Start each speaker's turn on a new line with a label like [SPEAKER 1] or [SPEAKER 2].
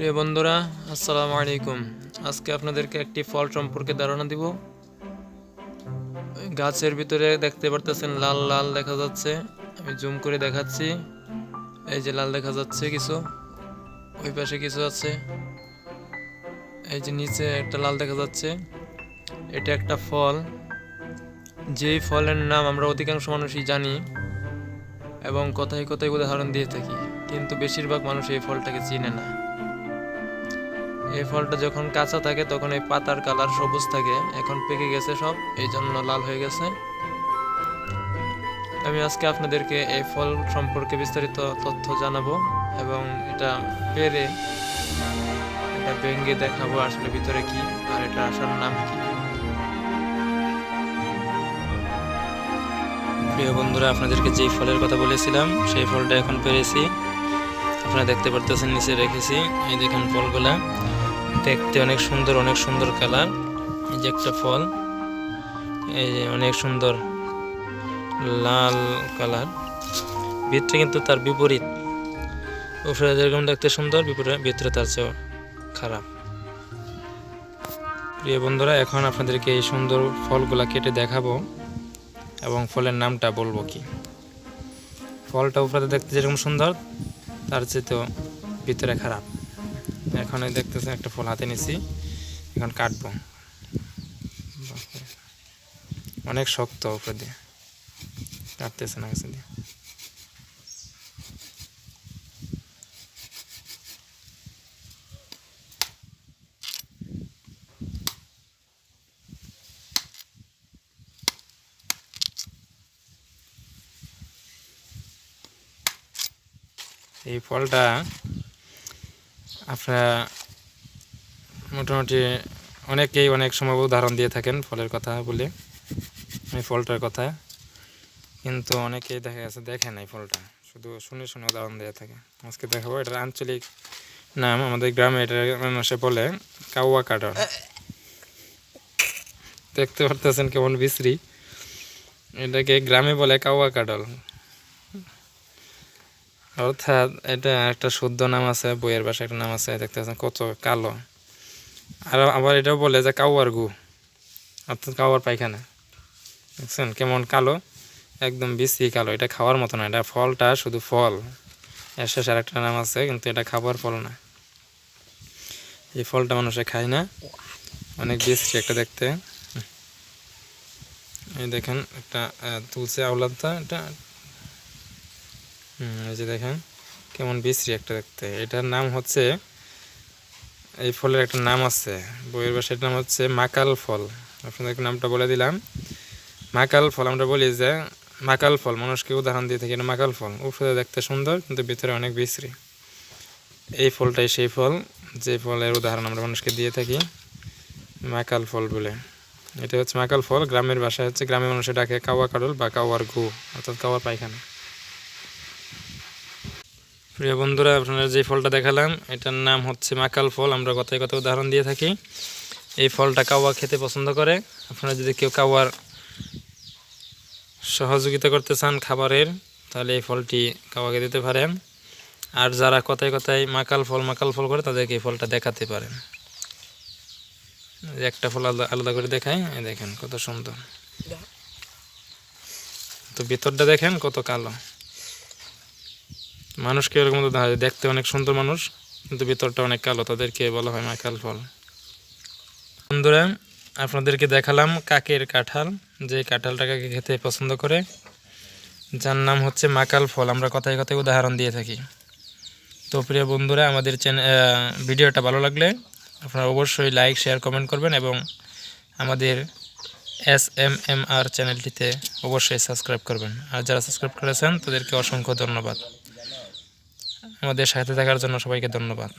[SPEAKER 1] প্রিয় বন্ধুরা, আসসালামু আলাইকুম। আজকে আপনাদেরকে একটি ফল সম্পর্কে ধারণা দিব। গাছের ভিতরে দেখতে পারতেছেন লাল লাল দেখা যাচ্ছে। আমি জুম করে দেখাচ্ছি। এই যে লাল দেখা যাচ্ছে কিছু। ওই পাশে কিছু আছে। এই যে নিচে একটা লাল দেখা যাচ্ছে। এটা একটা ফল। যেই ফলের নাম আমরা অধিকাংশ মানুষই জানি এবং কথায় কথায় উদাহরণ দিয়ে থাকি। কিন্তু বেশিরভাগ মানুষ এই ফলটাকে চিনে না। এই ফলটা যখন কাঁচা থাকে, তখন এই পাতার কালার সবুজ থাকে। এখন পেকে গেছে সব, এই জন্য লাল হয়ে গেছে। আমি আজকে আপনাদেরকে এই ফল সম্পর্কে বিস্তারিত তথ্য জানাব এবং এটা পেরে এটা ভেঙে দেখাবো আসলে ভিতরে কি আর এটা আসার নাম কি। প্রিয় বন্ধুরা, আপনাদেরকে যেই ফলের কথা বলেছিলাম, সেই ফলটা এখন পেরেছি। আপনারা দেখতে পারতেছেন, নিচে রেখেছি। এই দেখেন ফলগুলা। দেখতে অনেক সুন্দর অনেক সুন্দর কালার। এই যে একটা ফল। এই যে অনেক সুন্দর লাল কালার। ভিতরে কিন্তু তার বিপরীত। উপরে যেরকম দেখতে সুন্দর, বিপরীত ভিতরে তার চেয়েও খারাপ। প্রিয় বন্ধুরা, এখন আপনাদেরকে এই সুন্দর ফলগুলা কেটে দেখাবো এবং ফলের নামটা বলব কি। ফলটা উপরে দেখতে যেরকম সুন্দর, তার চেয়ে তো ভিতরে খারাপ। এখন দেখতেছেন একটা ফল হাতে নিছি, এখন কাটবো। অনেক শক্ত উপরে দিয়ে কাটতেছে না কাছে দিয়ে এই ফলটা আপনারা মোটামুটি অনেকেই অনেক সময় উদাহরণ দিয়ে থাকেন ফলের কথা বলে, এই ফলটার কথা। কিন্তু অনেকেই দেখা গেছে দেখে নাই ফলটা, শুধু শুনে শুনে উদাহরণ দিয়ে থাকে। আজকে দেখাবো, এটার আঞ্চলিক নাম আমাদের গ্রামে, এটা মানুষে বলে কাউয়া কাটর দেখতে পারতেছেন কেমন বিশ্রী। এটাকে গ্রামে বলে কাউয়া কাটল অর্থাৎ এটা একটা শুদ্ধ নাম আছে, বইয়ের ভাষায় একটা নাম আছে দেখতে পাচ্ছেন কত কালো। আর আবার এটাও বলে যে কাউয়ার গু, অর্থাৎ কাউয়ার পায়খানা। দেখছেন কেমন কালো, একদম বেশি কালো, এটা খাওয়ার মতো না, এটা ফলটা শুধু ফল। এর শেষে আরেকটা নাম আছে, কিন্তু এটা খাবার ফল না। এই ফলটা মানুষে খায় না। অনেক বেশি একটা দেখতে। এই দেখেন একটা তুলসী আওলাদটা, এটা এই যে দেখেন, কেমন বিশ্রী একটা দেখতে। এটার নাম হচ্ছে, এই ফলের একটা নাম আছে। বইয়ের ভাষার নাম হচ্ছে মাকাল ফল। আপনাদেরকে নামটা বলে দিলাম। মাকাল ফল, আমরা বলি যে মাকাল ফল। মানুষকে উদাহরণ দিয়ে থাকি, এটা মাকাল ফল। উপরে দেখতে সুন্দর, কিন্তু ভিতরে অনেক বিশ্রী। এই ফলটাই সেই ফল, যে ফলের উদাহরণ আমরা মানুষকে দিয়ে থাকি, মাকাল ফল বলে। এটা হচ্ছে মাকাল ফল। গ্রামের ভাষায় হচ্ছে, গ্রামের মানুষে ডাকে কাওয়া কাডল বা কাওয়ার গু, অর্থাৎ কাওয়ার পায়খানা। প্রিয় বন্ধুরা, আপনারা যে ফলটা দেখালাম, এটার নাম হচ্ছে মাকাল ফল। আমরা কথায় কথা উদাহরণ দিয়ে থাকি। এই ফলটা কাওয়া খেতে পছন্দ করে। আপনারা যদি কেউ কাওয়ার সহযোগিতা করতে চান খাবারের, তাহলে এই ফলটি কাওয়াকে দিতে পারেন। আর যারা কথায় কথায় মাকাল ফল মাকাল ফল করে, তাদেরকে এই ফলটা দেখাতে পারেন। একটা ফল আলাদা আলাদা করে দেখায় দেখেন, কত সুন্দর। তো ভিতরটা দেখেন, কত কালো। মানুষকে এরকম দেখতে অনেক সুন্দর মানুষ, কিন্তু ভিতরটা অনেক কালো, তাদেরকে বলা হয় মাকাল ফল। বন্ধুরা, আপনাদেরকে দেখালাম কাকের কাঁঠাল, যে কাঁঠালটাকে খেতে পছন্দ করে। যার নাম হচ্ছে মাকাল ফল। আমরা কথায় কথায় উদাহরণ দিয়ে থাকি। তো প্রিয় বন্ধুরা, আমাদের চ্যানেল ভিডিওটা ভালো লাগলে আপনারা অবশ্যই লাইক, শেয়ার, কমেন্ট করবেন এবং আমাদের এস এম এম আর চ্যানেলটিতে অবশ্যই সাবস্ক্রাইব করবেন। আর যারা সাবস্ক্রাইব করেছেন, তাদেরকে অসংখ্য ধন্যবাদ। আমাদের সাথে থাকার জন্য সবাইকে ধন্যবাদ।